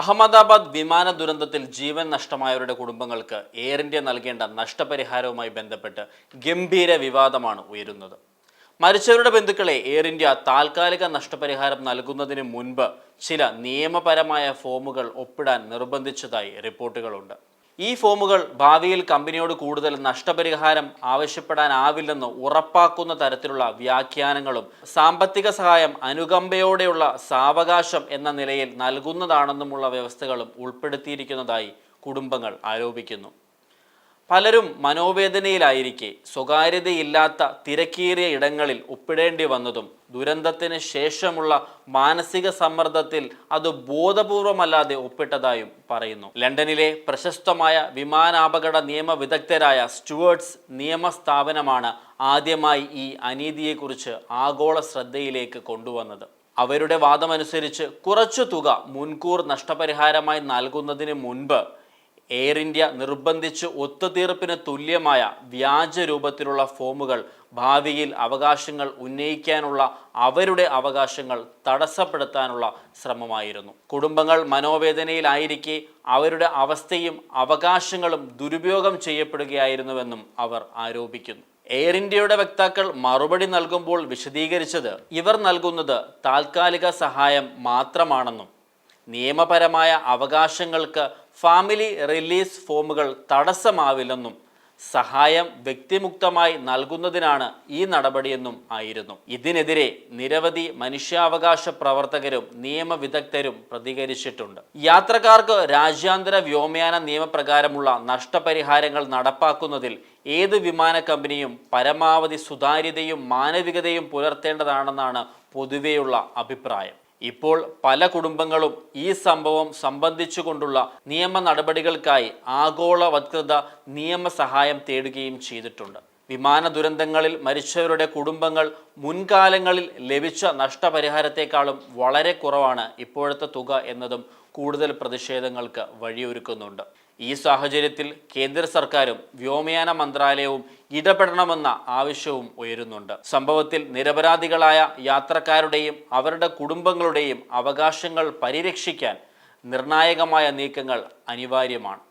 അഹമ്മദാബാദ് വിമാന ദുരന്തത്തിൽ ജീവൻ നഷ്ടമായവരുടെ കുടുംബങ്ങൾക്ക് എയർ ഇന്ത്യ നൽകേണ്ട നഷ്ടപരിഹാരവുമായി ബന്ധപ്പെട്ട് ഗംഭീര വിവാദമാണ് ഉയരുന്നത്. മരിച്ചവരുടെ ബന്ധുക്കളെ എയർ ഇന്ത്യ താൽക്കാലിക നഷ്ടപരിഹാരം നൽകുന്നതിന് മുൻപ് ചില നിയമപരമായ ഫോമുകൾ ഒപ്പിടാൻ നിർബന്ധിച്ചതായി റിപ്പോർട്ടുകളുണ്ട്. ഈ ഫോമുകൾ ഭാവിയിൽ കമ്പനിയോട് കൂടുതൽ നഷ്ടപരിഹാരം ആവശ്യപ്പെടാനാവില്ലെന്ന് ഉറപ്പാക്കുന്ന തരത്തിലുള്ള വ്യാഖ്യാനങ്ങളും സാമ്പത്തിക സഹായം അനുകമ്പയോടെയുള്ള സാവകാശം എന്ന നിലയിൽ നൽകുന്നതാണെന്നുമുള്ള വ്യവസ്ഥകളും ഉൾപ്പെടുത്തിയിരിക്കുന്നതായി കുടുംബങ്ങൾ ആരോപിക്കുന്നു. പലരും മനോവേദനയിലായിരിക്കെ. സ്വകാര്യതയില്ലാത്ത തിരക്കേറിയ ഇടങ്ങളിൽ ഒപ്പിടേണ്ടി വന്നതും ദുരന്തത്തിന് ശേഷമുള്ള മാനസിക സമ്മർദ്ദത്തിൽ അത് ബോധപൂർവമല്ലാതെ ഒപ്പിട്ടതായും പറയുന്നു. ലണ്ടനിലെ പ്രശസ്തമായ വിമാനാപകട നിയമ വിദഗ്ധരായ സ്റ്റുവേർട്സ് നിയമ സ്ഥാപനമാണ് ആദ്യമായി ഈ അനീതിയെക്കുറിച്ച് ആഗോള ശ്രദ്ധയിലേക്ക് കൊണ്ടുവന്നത്. അവരുടെ വാദമനുസരിച്ച് കുറച്ചു തുക മുൻകൂർ നഷ്ടപരിഹാരമായി നൽകുന്നതിന് മുൻപ് എയർ ഇന്ത്യ നിർബന്ധിച്ച് ഒത്തുതീർപ്പിന് തുല്യമായ വ്യാജ രൂപത്തിലുള്ള ഫോമുകൾ ഭാവിയിൽ അവകാശങ്ങൾ ഉന്നയിക്കാനുള്ള അവരുടെ അവകാശങ്ങൾ തടസ്സപ്പെടുത്താനുള്ള ശ്രമമായിരുന്നു. കുടുംബങ്ങൾ മനോവേദനയിലായിരിക്കെ അവരുടെ അവസ്ഥയും അവകാശങ്ങളും ദുരുപയോഗം ചെയ്യപ്പെടുകയായിരുന്നുവെന്നും അവർ ആരോപിക്കുന്നു. എയർ ഇന്ത്യയുടെ വക്താക്കൾ മറുപടി നൽകുമ്പോൾ വിശദീകരിച്ചത് ഇവർ നൽകുന്നത് താൽക്കാലിക സഹായം മാത്രമാണെന്നും നിയമപരമായ അവകാശങ്ങൾക്ക് ഫാമിലി റിലീസ് ഫോമുകൾ തടസ്സമാവില്ലെന്നും സഹായം വ്യക്തിമുക്തമായി നൽകുന്നതിനാണ് ഈ നടപടിയെന്നും ആയിരുന്നു. ഇതിനെതിരെ നിരവധി മനുഷ്യാവകാശ പ്രവർത്തകരും നിയമവിദഗ്ധരും പ്രതികരിച്ചിട്ടുണ്ട്. യാത്രക്കാർക്ക് രാജ്യാന്തര വ്യോമയാന നിയമപ്രകാരമുള്ള നഷ്ടപരിഹാരങ്ങൾ നടപ്പാക്കുന്നതിൽ ഏത് വിമാന കമ്പനിയും പരമാവധി സുതാര്യതയും മാനവികതയും പുലർത്തേണ്ടതാണെന്നാണ് പൊതുവെയുള്ള അഭിപ്രായം. ഇപ്പോൾ പല കുടുംബങ്ങളും ഈ സംഭവം സംബന്ധിച്ചുകൊണ്ടുള്ള നിയമ നടപടികൾക്കായി ആഗോളവത്കൃത നിയമസഹായം തേടുകയും ചെയ്തിട്ടുണ്ട്. വിമാന ദുരന്തങ്ങളിൽ മരിച്ചവരുടെ കുടുംബങ്ങൾ മുൻകാലങ്ങളിൽ ലഭിച്ച നഷ്ടപരിഹാരത്തെക്കാളും വളരെ കുറവാണ് ഇപ്പോഴത്തെ തുക എന്നതും കൂടുതൽ പ്രതിഷേധങ്ങൾക്ക് വഴിയൊരുക്കുന്നുണ്ട്. ഈ സാഹചര്യത്തിൽ കേന്ദ്ര സർക്കാരും വ്യോമയാന മന്ത്രാലയവും ഇടപെടണമെന്ന ആവശ്യവും ഉയരുന്നുണ്ട്. സംഭവത്തിൽ നിരപരാധികളായ യാത്രക്കാരുടെയും അവരുടെ കുടുംബങ്ങളുടെയും അവകാശങ്ങൾ പരിരക്ഷിക്കാൻ നിർണായകമായ നീക്കങ്ങൾ അനിവാര്യമാണ്.